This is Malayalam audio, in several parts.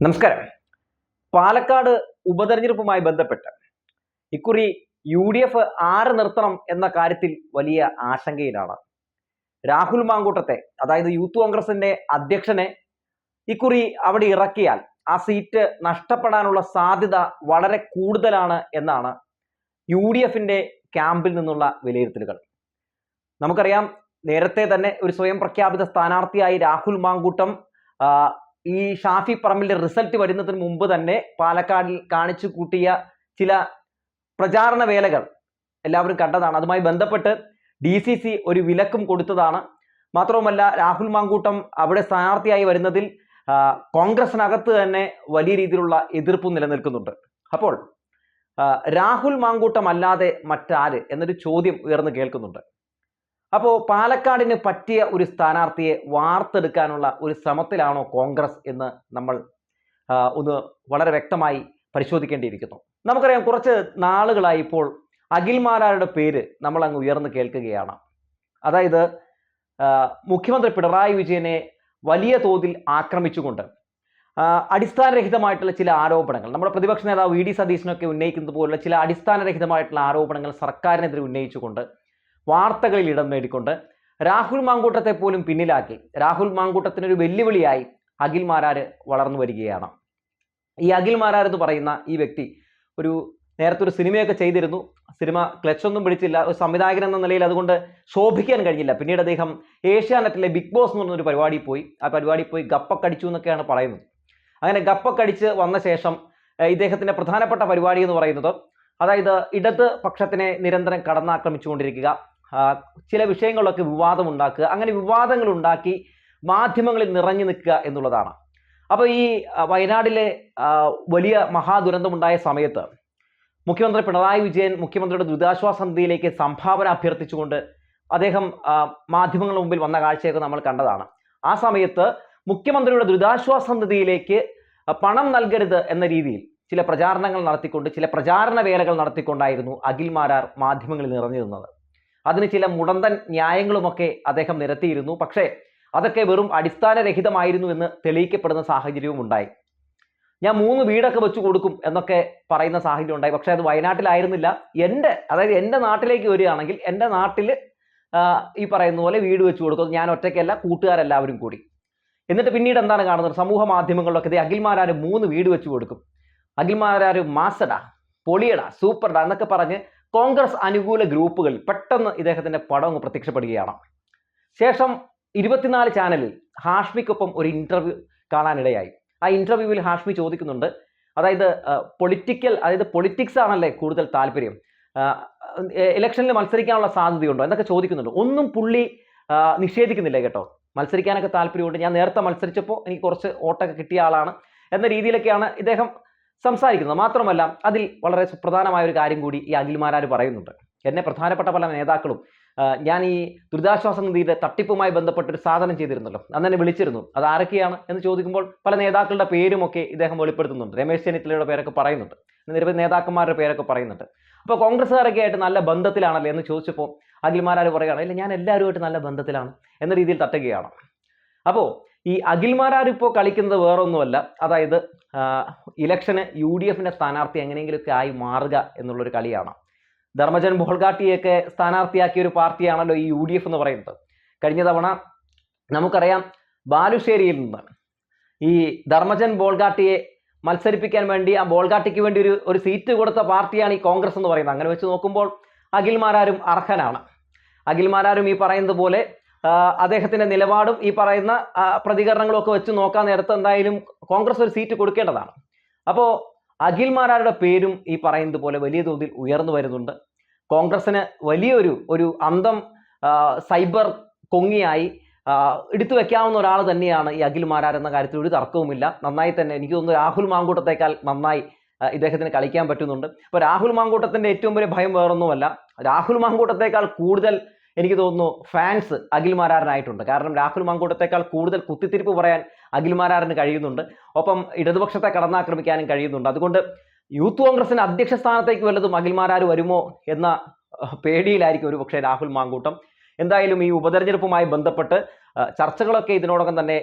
നമസ്കാരം. പാലക്കാട് ഉപതെരഞ്ഞെടുപ്പുമായി ബന്ധപ്പെട്ട് ഇക്കുറി യു ഡി എഫ് ആര് നിർത്തണം എന്ന കാര്യത്തിൽ വലിയ ആശങ്കയിലാണ്. രാഹുൽ മാങ്കൂട്ടത്തെ അതായത് യൂത്ത് കോൺഗ്രസിന്റെ അധ്യക്ഷനെ ഇക്കുറി അവിടെ ഇറക്കിയാൽ ആ സീറ്റ് നഷ്ടപ്പെടാനുള്ള സാധ്യത വളരെ കൂടുതലാണ് എന്നാണ് യു ഡി എഫിന്റെ ക്യാമ്പിൽ നിന്നുള്ള വിലയിരുത്തലുകൾ. നമുക്കറിയാം നേരത്തെ തന്നെ ഒരു സ്വയം പ്രഖ്യാപിത സ്ഥാനാർത്ഥിയായി രാഹുൽ മാങ്കൂട്ടം ഈ ഷാഫി പറമ്പിന്റെ റിസൾട്ട് വരുന്നതിന് മുമ്പ് തന്നെ പാലക്കാടിൽ കാണിച്ചു കൂട്ടിയ ചില പ്രചാരണ വേലകൾ എല്ലാവരും കണ്ടതാണ്. അതുമായി ബന്ധപ്പെട്ട് ഡി സി സി ഒരു വിലക്കും കൊടുത്തതാണ്. മാത്രവുമല്ല രാഹുൽ മാങ്കൂട്ടം അവിടെ സ്ഥാനാർത്ഥിയായി വരുന്നതിൽ കോൺഗ്രസിനകത്ത് തന്നെ വലിയ രീതിയിലുള്ള എതിർപ്പ് നിലനിൽക്കുന്നുണ്ട്. അപ്പോൾ രാഹുൽ മാങ്കൂട്ടം അല്ലാതെ മറ്റാര്? എന്നൊരു ചോദ്യം ഉയർന്നു കേൾക്കുന്നുണ്ട്. അപ്പോൾ പാലക്കാടിന് പറ്റിയ ഒരു സ്ഥാനാർത്ഥിയെ വാർത്തെടുക്കാനുള്ള ഒരു ശ്രമത്തിലാണോ കോൺഗ്രസ് എന്ന് നമ്മൾ ഒന്ന് വളരെ വ്യക്തമായി പരിശോധിക്കേണ്ടിയിരിക്കുന്നു. നമുക്കറിയാം കുറച്ച് നാളുകളായി ഇപ്പോൾ അഖിൽമാരാരുടെ പേര് നമ്മൾ അങ്ങ് ഉയർന്നു കേൾക്കുകയാണ്. അതായത് മുഖ്യമന്ത്രി പിണറായി വിജയനെ വലിയ തോതിൽ ആക്രമിച്ചുകൊണ്ട് അടിസ്ഥാനരഹിതമായിട്ടുള്ള ചില ആരോപണങ്ങൾ നമ്മുടെ പ്രതിപക്ഷ നേതാവ് വി ഡി സതീശനൊക്കെ ഉന്നയിക്കുന്നത് പോലുള്ള ചില അടിസ്ഥാനരഹിതമായിട്ടുള്ള ആരോപണങ്ങൾ സർക്കാരിനെതിരെ ഉന്നയിച്ചുകൊണ്ട് വാർത്തകളിൽ ഇടം നേടിക്കൊണ്ട് രാഹുൽ മാങ്കൂട്ടത്തെ പോലും പിന്നിലാക്കി. രാഹുൽ മാങ്കൂട്ടത്തിനൊരു വെല്ലുവിളിയായി അഖിൽ മാരാര് വളർന്നു വരികയാണ്. ഈ അഖിൽ മാരാർ എന്ന് പറയുന്ന ഈ വ്യക്തി ഒരു നേരത്തെ ഒരു സിനിമയൊക്കെ ചെയ്തിരുന്നു. സിനിമ ക്ലച്ചൊന്നും പിടിച്ചില്ല. ഒരു സംവിധായകൻ എന്ന നിലയിൽ അതുകൊണ്ട് ശോഭിക്കാൻ കഴിഞ്ഞില്ല. പിന്നീട് അദ്ദേഹം ഏഷ്യാനെറ്റിലെ ബിഗ് ബോസ് എന്ന് പറഞ്ഞൊരു പരിപാടി പോയി. ആ പരിപാടി പോയി ഗപ്പക്കടിച്ചു എന്നൊക്കെയാണ് പറയുന്നത്. അങ്ങനെ ഗപ്പക്കടിച്ച് വന്ന ശേഷം ഇദ്ദേഹത്തിന്റെ പ്രധാനപ്പെട്ട പരിപാടി എന്ന് പറയുന്നത് അതായത് ഇടത് പക്ഷത്തിനെ നിരന്തരം കടന്നാക്രമിച്ചുകൊണ്ടിരിക്കുക. ചില വിഷയങ്ങളിലൊക്കെ വിവാദം ഉണ്ടാക്കുക അങ്ങനെ വിവാദങ്ങൾ ഉണ്ടാക്കി മാധ്യമങ്ങളിൽ നിറഞ്ഞു നിൽക്കുക എന്നുള്ളതാണ്. അപ്പോൾ ഈ വയനാടിലെ വലിയ മഹാദുരന്തമുണ്ടായ സമയത്ത് മുഖ്യമന്ത്രി പിണറായി വിജയൻ മുഖ്യമന്ത്രിയുടെ ദുരിതാശ്വാസ നിധിയിലേക്ക് സംഭാവന അഭ്യർത്ഥിച്ചുകൊണ്ട് അദ്ദേഹം മാധ്യമങ്ങളുടെ മുമ്പിൽ വന്ന കാഴ്ചയൊക്കെ നമ്മൾ കണ്ടതാണ്. ആ സമയത്ത് മുഖ്യമന്ത്രിയുടെ ദുരിതാശ്വാസ നിധിയിലേക്ക് പണം നൽകരുത് എന്ന രീതിയിൽ ചില പ്രചാരണങ്ങൾ നടത്തിക്കൊണ്ട് ചില പ്രചാരണ വേലകൾ നടത്തിക്കൊണ്ടായിരുന്നു അഖിൽ മാരാർ മാധ്യമങ്ങളിൽ നിറഞ്ഞു നിന്നത്. അതിന് ചില മുടന്തൻ ന്യായങ്ങളുമൊക്കെ അദ്ദേഹം നിരത്തിയിരുന്നു. പക്ഷേ അതൊക്കെ വെറും അടിസ്ഥാനരഹിതമായിരുന്നു എന്ന് തെളിയിക്കപ്പെടുന്ന സാഹചര്യവും ഉണ്ടായി. ഞാൻ മൂന്ന് വീടൊക്കെ വെച്ചു കൊടുക്കും എന്നൊക്കെ പറയുന്ന സാഹചര്യം ഉണ്ടായി. പക്ഷേ അത് വയനാട്ടിലായിരുന്നില്ല. എന്റെ അതായത് എന്റെ നാട്ടിലേക്ക് വരികയാണെങ്കിൽ എന്റെ നാട്ടിൽ ഈ പറയുന്ന പോലെ വീട് വെച്ചു കൊടുക്കും. ഞാൻ ഒറ്റയ്ക്കല്ല കൂട്ടുകാരെല്ലാവരും കൂടി. എന്നിട്ട് പിന്നീട് എന്താണ് കാണുന്നത്? സമൂഹ മാധ്യമങ്ങളിലൊക്കെ ഇത് അഖിൽമാരാർ മൂന്ന് വീട് വെച്ചു കൊടുക്കും. അഖിൽമാരാർ മാസടാ പൊളിയടാ സൂപ്പർഡാ എന്നൊക്കെ പറഞ്ഞ് കോൺഗ്രസ് അനുകൂല ഗ്രൂപ്പുകളിൽ പെട്ടെന്ന് ഇദ്ദേഹത്തിന്റെ പടം അങ്ങ് പ്രത്യക്ഷപ്പെടുകയാണ്. ശേഷം ഇരുപത്തിനാല് ചാനലിൽ ഹാഷ്മിക്കൊപ്പം ഒരു ഇന്റർവ്യൂ കാണാനിടയായി. ആ ഇന്റർവ്യൂവിൽ ഹാഷ്മി ചോദിക്കുന്നുണ്ട് അതായത് പൊളിറ്റിക്കൽ അതായത് പൊളിറ്റിക്സ് ആണല്ലേ കൂടുതൽ താല്പര്യം? ഇലക്ഷനിൽ മത്സരിക്കാനുള്ള സാധ്യതയുണ്ടോ? എന്നൊക്കെ ചോദിക്കുന്നുണ്ട്. ഒന്നും പുള്ളി നിഷേധിക്കുന്നില്ല കേട്ടോ. മത്സരിക്കാനൊക്കെ താല്പര്യമുണ്ട്. ഞാൻ നേരത്തെ മത്സരിച്ചപ്പോൾ എനിക്ക് കുറച്ച് ഓട്ടൊക്കെ കിട്ടിയ ആളാണ്. എന്ന രീതിയിലൊക്കെയാണ് ഇദ്ദേഹം സംസാരിക്കുന്നത്. മാത്രമല്ല അതിൽ വളരെ സുപ്രധാനമായ ഒരു കാര്യം കൂടി ഈ അഖിൽമാരാർ പറയുന്നുണ്ട്. എന്നെ പ്രധാനപ്പെട്ട പല നേതാക്കളും ഞാൻ ഈ ദുരിതാശ്വാസ നിധിയുടെ തട്ടിപ്പുമായി ബന്ധപ്പെട്ട ഒരു സാധനം ചെയ്തിരുന്നല്ലോ അന്ന് എന്നെ വിളിച്ചിരുന്നു. അത് ആരൊക്കെയാണ് എന്ന് ചോദിക്കുമ്പോൾ പല നേതാക്കളുടെ പേരുമൊക്കെ ഇദ്ദേഹം വെളിപ്പെടുത്തുന്നുണ്ട്. രമേശ് ചെന്നിത്തലയുടെ പേരൊക്കെ പറയുന്നുണ്ട്. നിരവധി നേതാക്കന്മാരുടെ പേരൊക്കെ പറയുന്നുണ്ട്. അപ്പോൾ കോൺഗ്രസ്സുകാരൊക്കെ ആയിട്ട് നല്ല ബന്ധത്തിലാണല്ലേ എന്ന് ചോദിച്ചപ്പോൾ അഖിൽമാരാർ പറയുകയാണ് ഇല്ല ഞാൻ എല്ലാവരുമായിട്ട് നല്ല ബന്ധത്തിലാണ് എന്ന രീതിയിൽ തട്ടുകയാണ്. അപ്പോൾ ഈ അഖിൽമാരാർ ഇപ്പോൾ കളിക്കുന്നത് വേറൊന്നുമല്ല. അതായത് ഇലക്ഷന് യു ഡി എഫിന്റെ സ്ഥാനാർത്ഥി എങ്ങനെയെങ്കിലുമൊക്കെ ആയി മാറുക എന്നുള്ളൊരു കളിയാണ്. ധർമ്മജൻ ബോൾഗാട്ടിയൊക്കെ സ്ഥാനാർത്ഥിയാക്കിയ ഒരു പാർട്ടിയാണല്ലോ ഈ യു ഡി എഫ് എന്ന് പറയുന്നത്. കഴിഞ്ഞ തവണ നമുക്കറിയാം ബാലുശ്ശേരിയിൽ നിന്ന് ഈ ധർമ്മജൻ ബോൾഗാട്ടിയെ മത്സരിപ്പിക്കാൻ വേണ്ടി ആ ബോൾഗാട്ടിക്ക് വേണ്ടി ഒരു ഒരു സീറ്റ് കൊടുത്ത പാർട്ടിയാണ് ഈ കോൺഗ്രസ് എന്ന് പറയുന്നത്. അങ്ങനെ വെച്ച് നോക്കുമ്പോൾ അഖിൽമാരാരും അർഹനാണ്. അഖിൽമാരാരും ഈ പറയുന്നത് പോലെ അദ്ദേഹത്തിന്റെ നിലപാടും ഈ പറയുന്ന പ്രതികരണങ്ങളും ഒക്കെ വെച്ച് നോക്കാൻ നേരത്ത് എന്തായാലും കോൺഗ്രസ് ഒരു സീറ്റ് കൊടുക്കേണ്ടതാണ്. അപ്പോൾ അഖിൽമാരാരുടെ പേരും ഈ പറയുന്നത് പോലെ വലിയ തോതിൽ ഉയർന്നു വരുന്നുണ്ട്. കോൺഗ്രസിന് വലിയൊരു ഒരു അന്തം സൈബർ കൊങ്ങിയായി എടുത്തു വെക്കാവുന്ന ഒരാൾ തന്നെയാണ് ഈ അഖിൽ മാരാർ എന്ന കാര്യത്തിൽ ഒരു തർക്കവുമില്ല. നന്നായി തന്നെ എനിക്ക് തോന്നുന്നു രാഹുൽ മാങ്കൂട്ടത്തേക്കാൾ നന്നായി ഇദ്ദേഹത്തിന് കളിക്കാൻ പറ്റുന്നുണ്ട്. അപ്പോൾ രാഹുൽ മാങ്കൂട്ടത്തിന്റെ ഏറ്റവും വലിയ ഭയം വേറൊന്നുമല്ല. രാഹുൽ മാങ്കൂട്ടത്തേക്കാൾ കൂടുതൽ എനിക്ക് തോന്നുന്നു ഫാൻസ് അഖിൽ മാരാറിനായിട്ടുണ്ട്. കാരണം രാഹുൽ മാങ്കൂട്ടത്തേക്കാൾ കൂടുതൽ കുത്തിത്തിരിപ്പ് പറയാൻ അഖിൽ മാരാറിന് കഴിയുന്നുണ്ട്. ഒപ്പം ഇടതുപക്ഷത്തെ കടന്നാക്രമിക്കാനും കഴിയുന്നുണ്ട്. അതുകൊണ്ട് യൂത്ത് കോൺഗ്രസിന് അധ്യക്ഷ സ്ഥാനത്തേക്ക് വല്ലതും അഖിൽ മാരാർ വരുമോ എന്ന പേടിയിലായിരിക്കും ഒരു പക്ഷേ രാഹുൽ മാങ്കൂട്ടം. എന്തായാലും ഈ ഉപതെരഞ്ഞെടുപ്പുമായി ബന്ധപ്പെട്ട് ചർച്ചകളൊക്കെ ഇതിനോടകം തന്നെ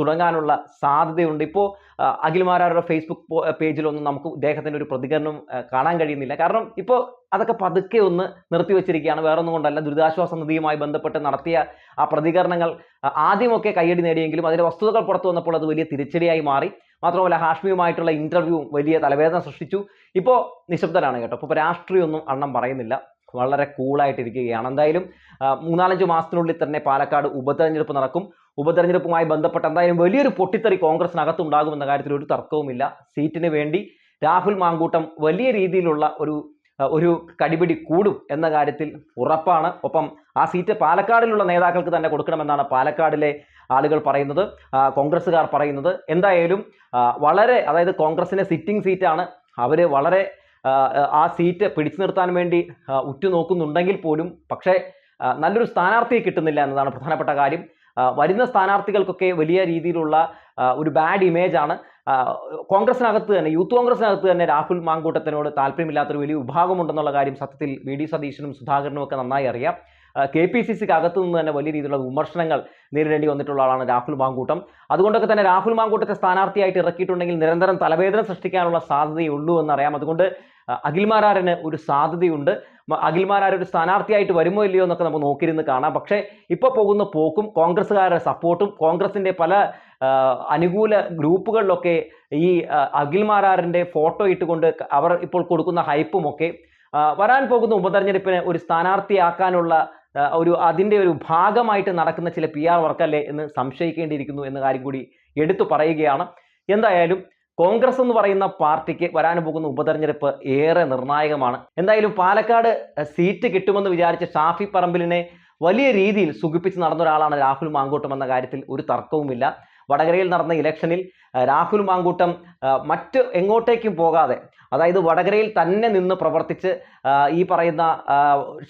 തുടങ്ങാനുള്ള സാധ്യതയുണ്ട്. ഇപ്പോൾ അഖിൽമാരാരുടെ ഫേസ്ബുക്ക് പേജിലൊന്നും നമുക്ക് ഇദ്ദേഹത്തിന്റെ ഒരു പ്രതികരണം കാണാൻ കഴിയുന്നില്ല. കാരണം ഇപ്പോൾ അതൊക്കെ പതുക്കെ ഒന്ന് നിർത്തിവെച്ചിരിക്കുകയാണ് വേറൊന്നും കൊണ്ടല്ല ദുരിതാശ്വാസ നിധിയുമായി ബന്ധപ്പെട്ട് നടത്തിയ ആ പ്രതികരണങ്ങൾ ആദ്യമൊക്കെ കയ്യടി നേടിയെങ്കിലും അതിന്റെ വസ്തുതകൾ പുറത്തു വന്നപ്പോൾ അത് വലിയ തിരിച്ചടിയായി മാറി. മാത്രമല്ല ഹാഷ്മിയുമായിട്ടുള്ള ഇന്റർവ്യൂ വലിയ തലവേദന സൃഷ്ടിച്ചു. ഇപ്പോൾ നിശബ്ദനാണ് കേട്ടോ. ഇപ്പോൾ രാഷ്ട്രീയമൊന്നും അണ്ണം പറയുന്നില്ല. വളരെ കൂളായിട്ടിരിക്കുകയാണ്. എന്തായാലും മൂന്നാലഞ്ച് മാസത്തിനുള്ളിൽ തന്നെ പാലക്കാട് ഉപതെരഞ്ഞെടുപ്പ് നടക്കും. ഉപതെരഞ്ഞെടുപ്പുമായി ബന്ധപ്പെട്ട് എന്തായാലും വലിയൊരു പൊട്ടിത്തെറി കോൺഗ്രസിനകത്ത് ഉണ്ടാകുമെന്ന കാര്യത്തിൽ ഒരു തർക്കവുമില്ല. സീറ്റിന് വേണ്ടി രാഹുൽ മാങ്കൂട്ടം വലിയ രീതിയിലുള്ള ഒരു ഒരു കടിപിടി കൂടും എന്ന കാര്യത്തിൽ ഉറപ്പാണ്. ഒപ്പം ആ സീറ്റ് പാലക്കാടിലുള്ള നേതാക്കൾക്ക് തന്നെ കൊടുക്കണമെന്നാണ് പാലക്കാടിലെ ആളുകൾ പറയുന്നത് കോൺഗ്രസ്സുകാർ പറയുന്നത്. എന്തായാലും വളരെ അതായത് കോൺഗ്രസിന്റെ സിറ്റിംഗ് സീറ്റാണ് അവർ വളരെ ആ, സീറ്റ് പിടിച്ചു നിർത്താൻ വേണ്ടി ഉറ്റുനോക്കുന്നുണ്ടെങ്കിൽ പോലും പക്ഷേ നല്ലൊരു സ്ഥാനാർത്ഥിയെ കിട്ടുന്നില്ല എന്നതാണ് പ്രധാനപ്പെട്ട കാര്യം. വരുന്ന സ്ഥാനാർത്ഥികൾക്കൊക്കെ വലിയ രീതിയിലുള്ള ഒരു ബാഡ് ഇമേജ് ആണ്. കോൺഗ്രസിനകത്ത് തന്നെ യൂത്ത് കോൺഗ്രസിനകത്ത് തന്നെ രാഹുൽ മാങ്കൂട്ടത്തിനോട് താല്പര്യമില്ലാത്തൊരു വലിയ വിഭാഗമുണ്ടെന്നുള്ള കാര്യം സത്യത്തിൽ വി ഡി സതീശനും സുധാകരനും ഒക്കെ നന്നായി അറിയാം. കെ പി സി സിക്ക് അകത്തു നിന്ന് തന്നെ വലിയ രീതിയിലുള്ള വിമർശനങ്ങൾ നേരിടേണ്ടി വന്നിട്ടുള്ള ആളാണ് രാഹുൽ മാങ്കൂട്ടം. അതുകൊണ്ടൊക്കെ തന്നെ രാഹുൽ മാങ്കൂട്ടത്തെ സ്ഥാനാർത്ഥിയായിട്ട് ഇറക്കിയിട്ടുണ്ടെങ്കിൽ നിരന്തരം തലവേദന സൃഷ്ടിക്കാനുള്ള സാധ്യതയുള്ളൂ എന്നറിയാം. അതുകൊണ്ട് ആ, അഖിൽമാരാറിന് ഒരു സാധ്യതയുണ്ട്. അഖിൽമാരാർ ഒരു സ്ഥാനാർത്ഥിയായിട്ട് വരുമോ ഇല്ലയോ എന്നൊക്കെ നമുക്ക് നോക്കിയിരുന്ന് കാണാം. പക്ഷേ ഇപ്പോൾ പോകുന്ന പോക്കും കോൺഗ്രസ്സുകാരുടെ സപ്പോർട്ടും കോൺഗ്രസിന്റെ പല അനുകൂല ഗ്രൂപ്പുകളിലൊക്കെ ഈ ആ, അഖിൽമാരാറിന്റെ ഫോട്ടോ ഇട്ടുകൊണ്ട് അവർ ഇപ്പോൾ കൊടുക്കുന്ന ഹൈപ്പും ഒക്കെ വരാൻ പോകുന്ന ഉപതെരഞ്ഞെടുപ്പിന് ഒരു സ്ഥാനാർത്ഥിയാക്കാനുള്ള ഒരു അതിന്റെ ഒരു ഭാഗമായിട്ട് നടക്കുന്ന ചില പി ആർ വർക്കല്ലേ എന്ന് സംശയിക്കേണ്ടിയിരിക്കുന്നു എന്ന കാര്യം കൂടി എടുത്തു പറയുകയാണ്. എന്തായാലും കോൺഗ്രസ് എന്ന് പറയുന്ന പാർട്ടിക്ക് വരാൻ പോകുന്ന ഉപതെരഞ്ഞെടുപ്പ് ഏറെ നിർണായകമാണ്. എന്തായാലും പാലക്കാട് സീറ്റ് കിട്ടുമെന്ന് വിചാരിച്ച ഷാഫി പറമ്പിലിനെ വലിയ രീതിയിൽ സുഖിപ്പിച്ച് നടന്ന ഒരാളാണ് രാഹുൽ മാങ്കൂട്ടം എന്ന കാര്യത്തിൽ ഒരു തർക്കവുമില്ല. വടകരയിൽ നടന്ന ഇലക്ഷനിൽ രാഹുൽ മാങ്കൂട്ടം മറ്റ് എങ്ങോട്ടേക്കും പോകാതെ അതായത് വടകരയിൽ തന്നെ നിന്ന് പ്രവർത്തിച്ച് ഈ പറയുന്ന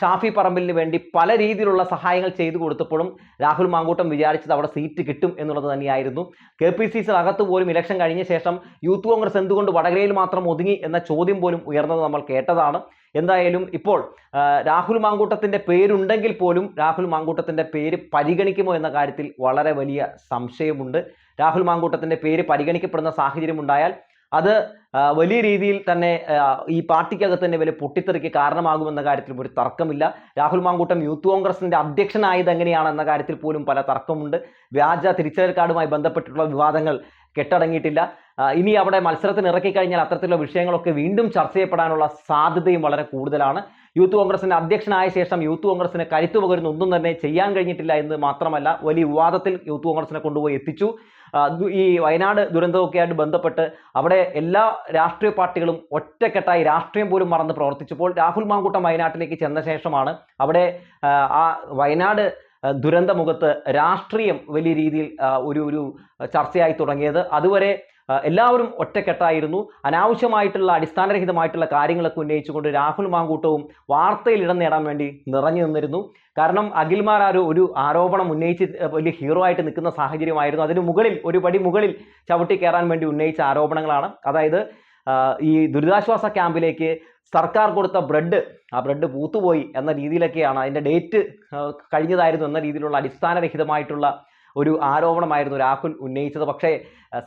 ഷാഫി പറമ്പിലിന് വേണ്ടി പല രീതിയിലുള്ള സഹായങ്ങൾ ചെയ്തു കൊടുത്തപ്പോഴും രാഹുൽ മാങ്കൂട്ടം വിചാരിച്ചത് അവിടെ സീറ്റ് കിട്ടും എന്നുള്ളത് തന്നെയായിരുന്നു. കെ പി സി സി അകത്ത് പോലും ഇലക്ഷൻ കഴിഞ്ഞ ശേഷം യൂത്ത് കോൺഗ്രസ് എന്തുകൊണ്ട് വടകരയിൽ മാത്രം ഒതുങ്ങി എന്ന ചോദ്യം പോലും ഉയർന്നത് നമ്മൾ കേട്ടതാണ്. എന്തായാലും ഇപ്പോൾ രാഹുൽ മാങ്കൂട്ടത്തിന്റെ പേരുണ്ടെങ്കിൽ പോലും രാഹുൽ മാങ്കൂട്ടത്തിന്റെ പേര് പരിഗണിക്കുമോ എന്ന കാര്യത്തിൽ വളരെ വലിയ സംശയമുണ്ട്. രാഹുൽ മാങ്കൂട്ടത്തിന്റെ പേര് പരിഗണിക്കപ്പെടുന്ന സാഹചര്യം ഉണ്ടായാൽ അത് വലിയ രീതിയിൽ തന്നെ ഈ പാർട്ടിക്കകത്ത് തന്നെ വലിയ പൊട്ടിത്തെറിക്ക് കാരണമാകുമെന്ന കാര്യത്തിൽ ഒരു തർക്കമില്ല. രാഹുൽ മാങ്കൂട്ടം യൂത്ത് കോൺഗ്രസിന്റെ അധ്യക്ഷനായത് എങ്ങനെയാണെന്ന കാര്യത്തിൽ പോലും പല തർക്കമുണ്ട്. വ്യാജ തിരിച്ചറിയൽ കാർഡുമായി ബന്ധപ്പെട്ടിട്ടുള്ള വിവാദങ്ങൾ കെട്ടടങ്ങിയിട്ടില്ല. ഇനി അവിടെ മത്സരത്തിന് ഇറക്കിക്കഴിഞ്ഞാൽ അത്തരത്തിലുള്ള വിഷയങ്ങളൊക്കെ വീണ്ടും ചർച്ച ചെയ്യപ്പെടാനുള്ള സാധ്യതയും വളരെ കൂടുതലാണ്. യൂത്ത് കോൺഗ്രസിന്റെ അധ്യക്ഷനായ ശേഷം യൂത്ത് കോൺഗ്രസിന് കരുത്തു പകരുന്ന ഒന്നും തന്നെ ചെയ്യാൻ കഴിഞ്ഞിട്ടില്ല എന്ന് മാത്രമല്ല വലിയ വിവാദത്തിൽ യൂത്ത് കോൺഗ്രസിനെ കൊണ്ടുപോയി എത്തിച്ചു. ഈ വയനാട് ദുരന്തമൊക്കെ ആയിട്ട് ബന്ധപ്പെട്ട് അവിടെ എല്ലാ രാഷ്ട്രീയ പാർട്ടികളും ഒറ്റക്കെട്ടായി രാഷ്ട്രീയം പോലും മറന്ന് പ്രവർത്തിച്ചപ്പോൾ രാഹുൽ മാങ്കൂട്ടം വയനാട്ടിലേക്ക് ചെന്ന ശേഷമാണ് അവിടെ ആ, വയനാട് ദുരന്തമുഖത്ത് രാഷ്ട്രീയം വലിയ രീതിയിൽ ഒരു ഒരു ചർച്ചയായി തുടങ്ങിയത്. അതുവരെ എല്ലാവരും ഒറ്റക്കെട്ടായിരുന്നു. അനാവശ്യമായിട്ടുള്ള അടിസ്ഥാനരഹിതമായിട്ടുള്ള കാര്യങ്ങളൊക്കെ ഉന്നയിച്ചുകൊണ്ട് രാഹുൽ മാങ്കൂട്ടവും വാർത്തയിൽ ഇടം നേടാൻ വേണ്ടി നിറഞ്ഞു നിന്നിരുന്നു. കാരണം അഖിൽമാർ ആ ഒരു ആരോപണം ഉന്നയിച്ച് വലിയ ഹീറോ ആയിട്ട് നിൽക്കുന്ന സാഹചര്യമായിരുന്നു. അതിന് മുകളിൽ ഒരു പടി മുകളിൽ ചവിട്ടി കയറാൻ വേണ്ടി ഉന്നയിച്ച ആരോപണങ്ങളാണ്. അതായത് ഈ ദുരിതാശ്വാസ ക്യാമ്പിലേക്ക് സർക്കാർ കൊടുത്ത ബ്രെഡ് ആ ബ്രെഡ് പൂത്തുപോയി എന്ന രീതിയിലൊക്കെയാണ് അതിന്റെ ഡേറ്റ് കഴിഞ്ഞതായിരുന്നു എന്ന രീതിയിലുള്ള അടിസ്ഥാനരഹിതമായിട്ടുള്ള ഒരു ആരോപണമായിരുന്നു രാഹുൽ ഉന്നയിച്ചത്. പക്ഷേ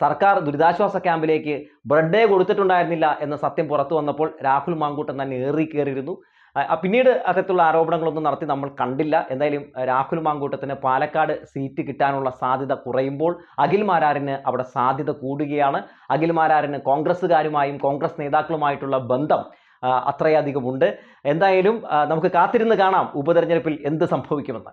സർക്കാർ ദുരിതാശ്വാസ ക്യാമ്പിലേക്ക് ബ്രെഡേ കൊടുത്തിട്ടുണ്ടായിരുന്നില്ല എന്ന സത്യം പുറത്തു വന്നപ്പോൾ രാഹുൽ മാങ്കൂട്ടൻ തന്നെ ഏറി കയറിയിരുന്നു. പിന്നീട് അത്തരത്തിലുള്ള ആരോപണങ്ങളൊന്നും നടത്തി നമ്മൾ കണ്ടില്ല. എന്തായാലും രാഹുൽ മാങ്കൂട്ടത്തിന് പാലക്കാട് സീറ്റ് കിട്ടാനുള്ള സാധ്യത കുറയുമ്പോൾ അഖിൽ മാരാറിന് അവിടെ സാധ്യത കൂടുകയാണ്. അഖിൽ മാരാറിന് കോൺഗ്രസ്സുകാരുമായും കോൺഗ്രസ് നേതാക്കളുമായിട്ടുള്ള ബന്ധം അത്രയധികമുണ്ട്. എന്തായാലും നമുക്ക് കാത്തിരുന്ന് കാണാം. ഉപതെരഞ്ഞെടുപ്പിൽ എന്ത് സംഭവിക്കുമെന്ന്.